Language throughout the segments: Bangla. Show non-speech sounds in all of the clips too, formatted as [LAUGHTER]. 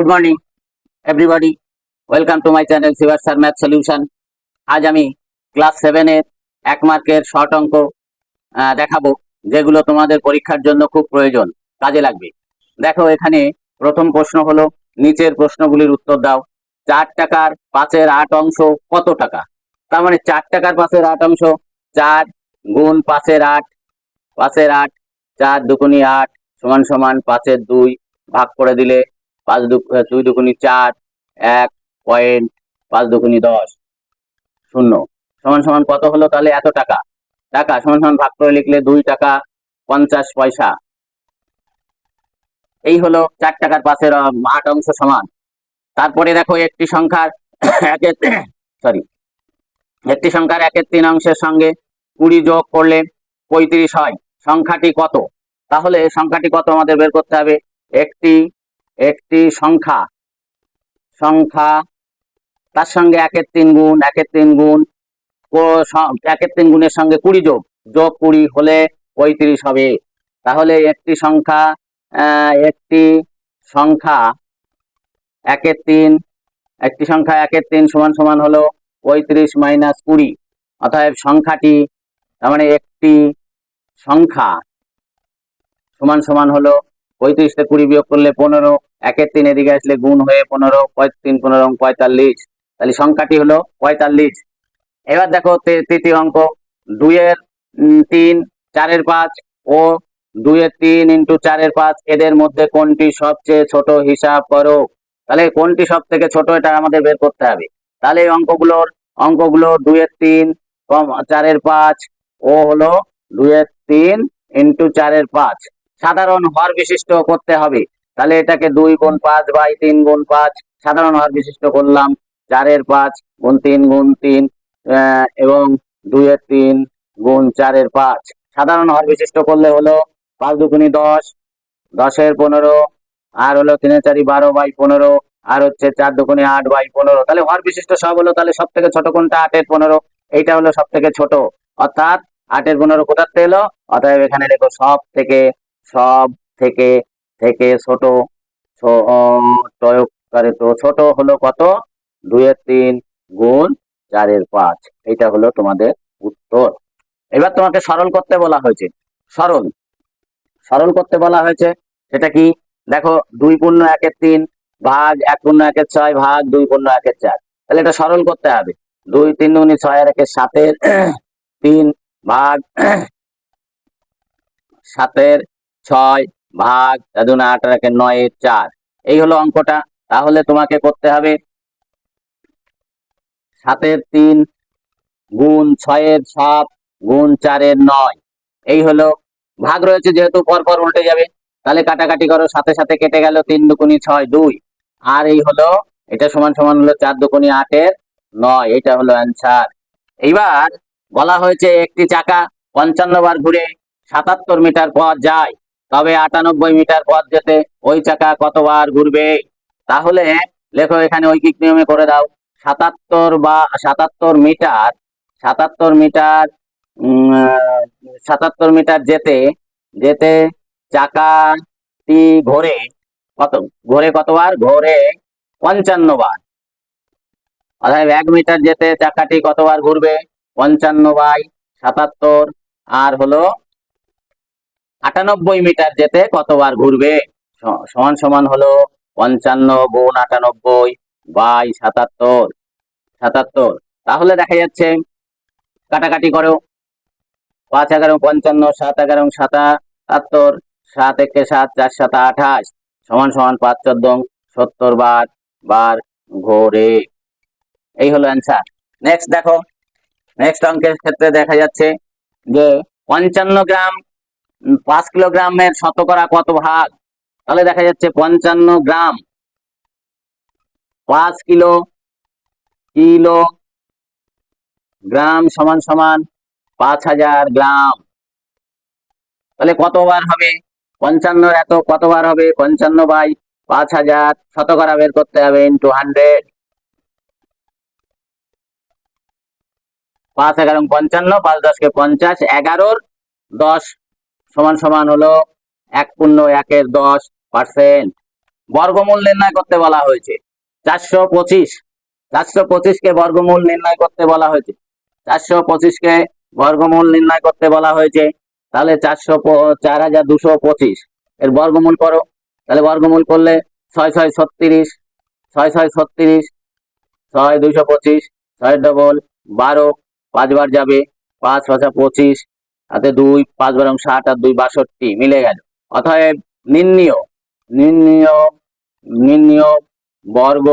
Good morning everybody welcome to my channel Shibas sir math solution আজ আমি ক্লাস সেভেনের এক মার্কের শর্ট অঙ্ক দেখাবো, যেগুলো তোমাদের পরীক্ষার জন্য খুব প্রয়োজন, কাজে লাগবে। দেখো, এখানে প্রথম প্রশ্ন হলো, নিচের প্রশ্নগুলির উত্তর দাও। চার টাকার পাঁচের আট অংশ কত টাকা? তার মানে চার টাকার পাঁচের আট অংশ, চার গুণ পাঁচের আট পাঁচের আট, চার দুগুনি আট, সমান সমান পাঁচের দুই, ভাগ করে দিলে পাঁচ দু দুই দুগুনি চার, এক পয়েন্ট পাঁচ দুগুনি দশ, শূন্য। সমান সমান কত হলো তাহলে? এত টাকা। টাকা, সমান সমান ভাগ করে লিখলে দুই টাকা পঞ্চাশ পয়সা। এই হলো চার টাকার পাশের আট অংশ সমান। তারপরে দেখো একটি সংখ্যার [COUGHS] একের [COUGHS] সরি একটি সংখ্যার একের তিন অংশের সঙ্গে কুড়ি যোগ করলে পঁয়ত্রিশ হয়। সংখ্যাটি কত? তাহলে সংখ্যাটি কত আমাদের বের করতে হবে? একটি একটি সংখ্যা। সংখ্যা, তার সঙ্গে একের তিন গুণ, একের তিন গুণ একের তিন গুণের সঙ্গে কুড়ি যোগ। যোগ কুড়ি হলে পঁয়ত্রিশ হবে। তাহলে একটি সংখ্যা একটি সংখ্যা একের তিন, একটি সংখ্যা একের তিন সমান সমান হলো পঁয়ত্রিশ মাইনাস কুড়ি। অতএব সংখ্যাটি, তার মানে একটি সংখ্যা সমান সমান হলো পঁয়ত্রিশ থেকে কুড়ি বিয়োগ করলে পনেরো, একের তিন এদিকে আসলে গুণ হয়ে পনেরো তিন পনেরো পঁয়তাল্লিশ। তাহলে সংখ্যাটি হলো পঁয়তাল্লিশ। এবার দেখো তৃতীয় অঙ্ক, দুইয়ের তিন, চারের পাঁচ ও দুইয়ের তিন ইন্টু চারের পাঁচ, এদের মধ্যে কোনটি সবচেয়ে ছোট হিসাব করো? তাহলে কোনটি সব থেকে ছোট এটা আমাদের বের করতে হবে। তাহলে এই অঙ্কগুলোর, অঙ্কগুলো দুইয়ের তিন, কম, চারের পাঁচ ও হলো দুইয়ের তিন ইন্টু চারের পাঁচ। সাধারণ হর বিশিষ্ট করতে হবে। তাহলে এটাকে দুই গুণ পাঁচ বাই তিন গুণ পাঁচ সাধারণ হর বিশিষ্ট করলাম। চারের পাঁচ গুণ তিন গুণ তিন এবং দুইয়ের তিন গুণ চারের পাঁচ। সাধারণ হর বিশিষ্ট করলে হলো পাঁচ দুগুনি দশ, দশের পনেরো, আর হলো তিনে চারি বারো বাই পনেরো, আর হচ্ছে চার দুগুনি আট বাই পনেরো। তাহলে হর বিশিষ্ট সব হলো তাহলে সব থেকে ছোট কোনটা? আটের পনেরো। এইটা হলো সব থেকে ছোট। অর্থাৎ আটের পনেরো কোথাতে এলো? অতএব এখানে দেখো সব থেকে সব থেকে থেকে ছোট তো ছোট হলো কত? দুইয়ের তিন গুণ চারের পাঁচ। এটা হলো তোমাদের উত্তর। এবার তোমাকে সরল করতে বলা হয়েছে। সরল। সরল করতে বলা হয়েছে সেটা কি? দেখো, দুই পূর্ণ একের তিন ভাগ এক পূর্ণ একের ছয় ভাগ দুই পূর্ণ একের চার। তাহলে এটা সরল করতে হবে। দুই, তিন দুগুনি ছয় একের সাতের তিন ভাগ সাতের ছয় ভাগ দুন একের নয়ের চার। এই হলো অঙ্কটা। তাহলে তোমাকে করতে হবে সাতের তিন গুণ ছয়ের সাত গুণ চারের নয়। এই হলো ভাগ রয়েছে যেহেতু পরপর উল্টে যাবে। তাহলে কাটাকাটি করো, সাথে সাথে কেটে গেল তিন দুকুনি ছয় দুই। আর এই হলো, এটা সমান সমান হলো চার দুকুনি আটের নয়, এটা হলো অ্যান্সার এইবার বলা হয়েছে একটি চাকা পঞ্চান্ন বার ঘুরে সাতাত্তর মিটার পথ যায়। তবে আটানব্বই মিটার পথ যেতে ওই চাকা কতবার ঘুরবে? তাহলে লেখো এখানে ঐকিক নিয়মে করে দাও। সাতাত্তর বা, সাতাত্তর মিটার সাতাত্তর মিটার সাতাত্তর মিটার যেতে যেতে চাকাটি ঘোরে কত, ঘোরে কতবার? ঘোরে পঞ্চান্ন বার। অর্থাৎ এক মিটার যেতে চাকাটি কতবার ঘুরবে? পঞ্চান্ন বাই সাতাত্তর। আর হলো আটানব্বই মিটার যেতে কতবার ঘুরবে? সমান সমান হলো পঞ্চান্ন, গুণ আটানব্বই, বাই সাতাত্তর সাতাত্তর। তাহলে দেখা যাচ্ছে, কাটাকাটি করো। পাঁচ এগারো পঞ্চান্ন, সাত এগারো সাতাত্তর, সাত একে সাত, চার সাত আঠাশ। সমান সমান পাঁচ চোদ্দ, সত্তর বার বার ঘোরে। এই হলো অ্যান্সার নেক্সট দেখো। নেক্সট অঙ্কের ক্ষেত্রে দেখা যাচ্ছে যে পঞ্চান্ন গ্রাম পাঁচ কিলোগ্রামের শতকরা কত ভাগ? তাহলে দেখা যাচ্ছে পঞ্চান্ন গ্রাম। পাঁচ কিলো কিলো, গ্রাম সমান সমান পাঁচ হাজার গ্রাম। তাহলে কতবার হবে? পঞ্চান্ন এত কতবার হবে? পঞ্চান্ন বাই পাঁচ হাজার শতকরা বের করতে হবে ইন্টু হান্ড্রেড পাঁচ এগারো পঞ্চান্ন, পাঁচ দশকে পঞ্চাশ, এগারোর দশ। সমান সমান হলো এক পূর্ণ একের দশ পার্সেন্ট। বর্গমূল নির্ণয় করতে বলা হয়েছে। চারশো পঁচিশ। চারশো পঁচিশকে বর্গমূল নির্ণয় করতে বলা হয়েছে। চারশো পঁচিশকে বর্গমূল নির্ণয় করতে বলা হয়েছে। তাহলে চারশো চার হাজার দুশো পঁচিশ। এর বর্গমূল করো। তাহলে বর্গমূল করলে ছয় ছয় ছত্রিশ, ছয় ছয় ছত্রিশ, ছয় দুইশো পঁচিশ, ছয় ডবল বারো, পাঁচবার যাবে পাঁচ পাঁচা পঁচিশ হাতে দুই, পাঁচ বারং ষাট আর দুই বাষট্টি মিলে গেল। অতএব নির্ণীয় নির্ণীয় নির্ণীয় বর্গ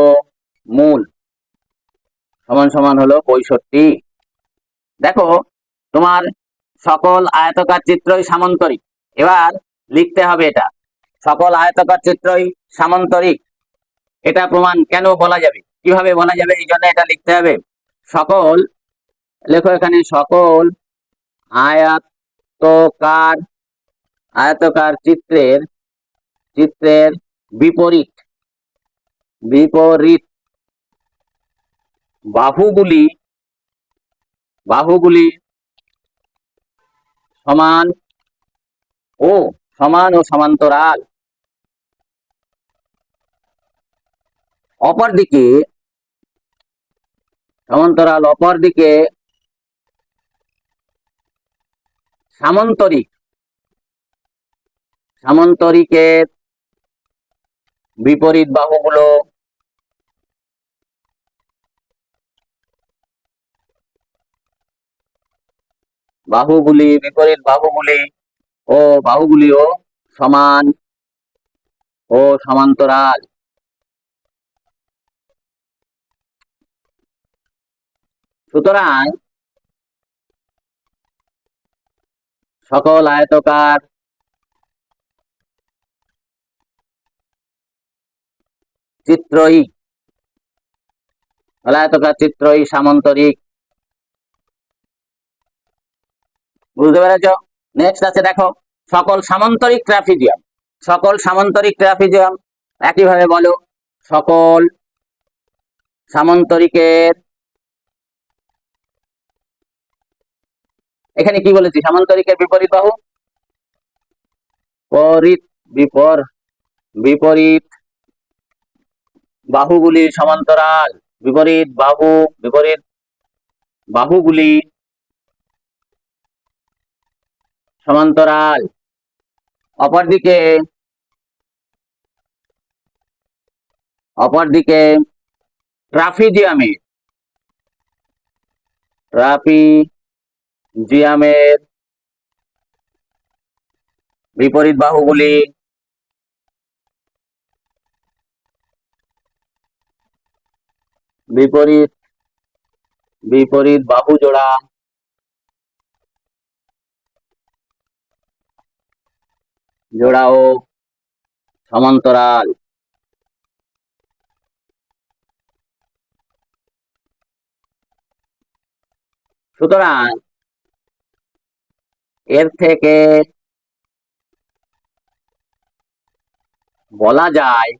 মূল সমান সমান হলো পঁয়ষট্টি। দেখো, তোমার সকল আয়তকার চিত্রই সামান্তরিক। এবার লিখতে হবে এটা। সকল আয়তকার চিত্রই সামান্তরিক। এটা প্রমাণ কেন বলা যাবে? কীভাবে বলা যাবে? এই জন্য এটা লিখতে হবে। সকল, লেখো এখানে সকল আয়তকার আয়তকার চিত্রের চিত্রের বিপরীত বিপরীত বাহুগুলি বাহুগুলি সমান ও সমান ও সমান্তরাল। অপরদিকে সমান্তরাল অপরদিকে সামন্তরিক। সামন্তরিকের বিপরীত বাহুগুলো বাহুগুলি বিপরীত বাহুগুলি ও বাহুগুলিও সমান ও সমান্তরাল। সুতরাং সকল আয়তকার। চিত্রই। আয়তকার চিত্রই সামন্তরিক। বুঝতে পেরেছ? নেক্সট আছে দেখো, সকল সামন্তরিক ট্রাফিজিয়াম সকল সামন্তরিক ট্রাফিজিয়াম একইভাবে বলো, সকল সামন্তরিকের এখানে কি বলেছি? সামান্তরিকের বিপরীত বাহু? পরিত বিপর বিপরীত বাহুগুলি সমান্তরাল। বিপরীত বাহু, বিপরীত বাহুগুলি সমান্তরাল। অপরদিকে অপরদিকে ট্রাফিজিয়ামে ট্রাফিজিয়ামের বিপরীত বাহুগুলি বিপরীত বিপরীত বাহু জোড়া। জোড়াও সমান্তরাল। সুতরাং এর থেকে বলা যায়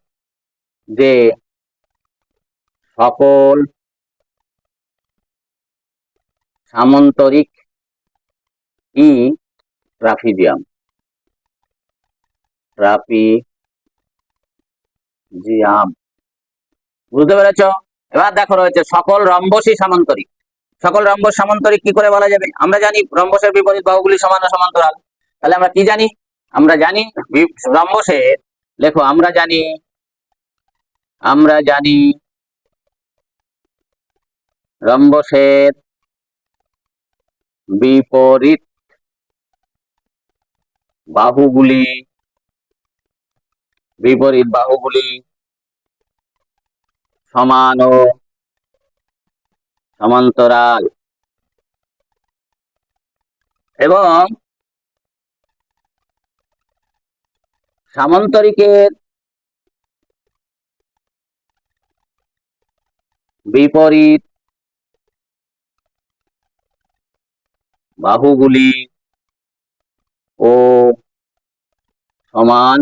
যে সকল সামন্তরিক ই ট্রাফিজিয়াম ট্রাফিজিয়াম বুঝতে পেরেছ? এবার দেখো রয়েছে সকল রম্বসী সামান্তরিক। সকল রম্বস সামান্তরিক কি করে বলা যাবে? আমরা জানি রম্বসের বিপরীত বাহুগুলি সমান সমান্তরাল। তাহলে আমরা কি জানি? আমরা জানি রম্বসের লেখো, আমরা জানি আমরা জানি রম্বসের বিপরীত বাহুগুলি বিপরীত বাহুগুলি সমান ও সমান্তরাল। এবং সামান্তরিকের বিপরীত বাহুগুলি ও সমান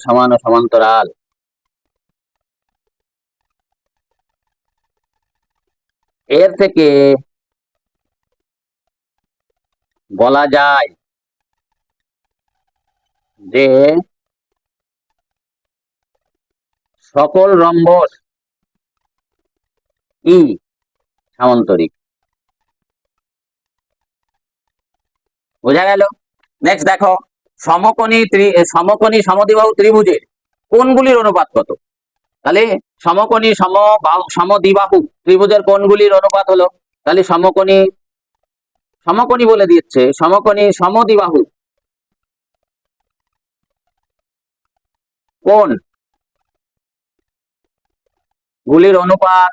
সমান ও সমান্তরাল। এর থেকে বলা যায় যে সকল রম্বস ই সামন্তরিক। বোঝা গেল? নেক্সট দেখো, সমকোণী সমকোণী সমদ্বিবাহু ত্রিভুজের কোনগুলির অনুপাত কত? তাহলে সমকোণী সম বাহু- সমদ্বিবাহু ত্রিভুজের কোণগুলির অনুপাত হলো, তাহলে সমকোণী সমকোণী বলে দিচ্ছে, সমকোণী সমদ্বিবাহু কোণ গুলির অনুপাত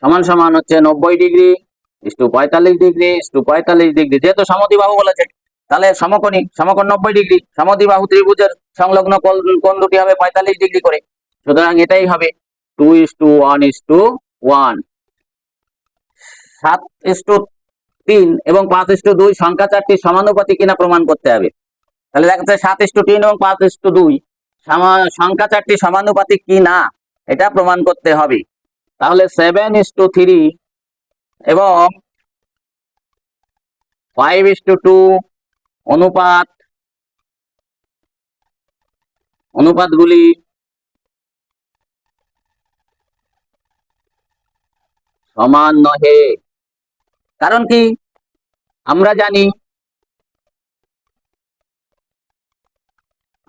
সমান সমান হচ্ছে নব্বই ডিগ্রি ইস্টু পঁয়তাল্লিশ ডিগ্রি ইস্টু পঁয়তাল্লিশ ডিগ্রি, যেহেতু সমদ্বিবাহু বলেছে। তাহলে সমকোণী, সমকোণ নব্বই ডিগ্রি, সমদ্বিবাহু ত্রিভুজের সংলগ্ন কোণ দুটি হবে পঁয়তাল্লিশ ডিগ্রি করে। সুতরাং এটাই হবে two is to one is to one সাত ইস টু তিন এবং পাঁচ ইস টু দুই সংখ্যা চারটি সমানুপাতি কিনা প্রমাণ করতে হবে। তাহলে দেখা যাচ্ছে সাত ইস টু তিন এবং পাঁচ ইস টু দুই সংখ্যা চারটি সমানুপাতিক কি না এটা প্রমাণ করতে হবে। তাহলে সেভেন ইস টু থ্রি এবং ফাইভ ইস টু টু অনুপাত, অনুপাতগুলি সমান নহে। কারণ কি? আমরা জানি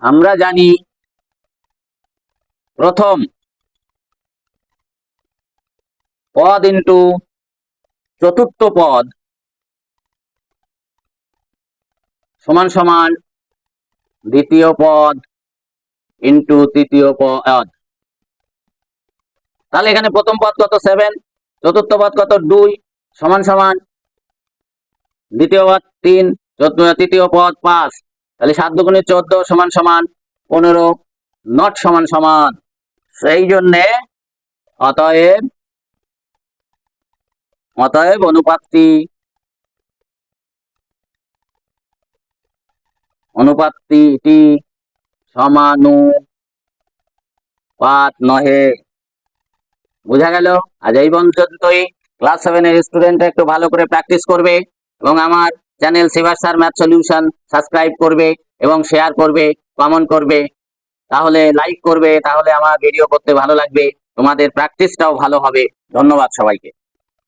আমরা জানি প্রথম পদ ইন্টু চতুর্থ পদ সমান সমান দ্বিতীয় পদ ইন্টু তৃতীয় পদ। তাহলে এখানে প্রথম পদ কত? সেভেন চতুর্থ পদ কত? দুই। সমান সমান দ্বিতীয় পদ তিন। তৃতীয় পদ পাঁচ। তাহলে সাত দুগুণে চোদ্দ সমান সমান পনেরো। নট সমান সমান। সেই জন্যে অতএব অতএব অনুপাতটি অনুপাতটি সমানুপাত নহে বোঝা গেল? আজ এই পর্যন্তই। ক্লাস সেভেনের স্টুডেন্ট একটু ভালো করে প্র্যাকটিস করবে এবং আমার channel Shibas sir math solution subscribe করবে এবং শেয়ার করবে কমেন্ট করবে। তাহলে লাইক করবে, তাহলে আমার ভিডিও করতে ভালো লাগবে। তোমাদের প্র্যাকটিসটাও ভালো হবে। ধন্যবাদ সবাইকে।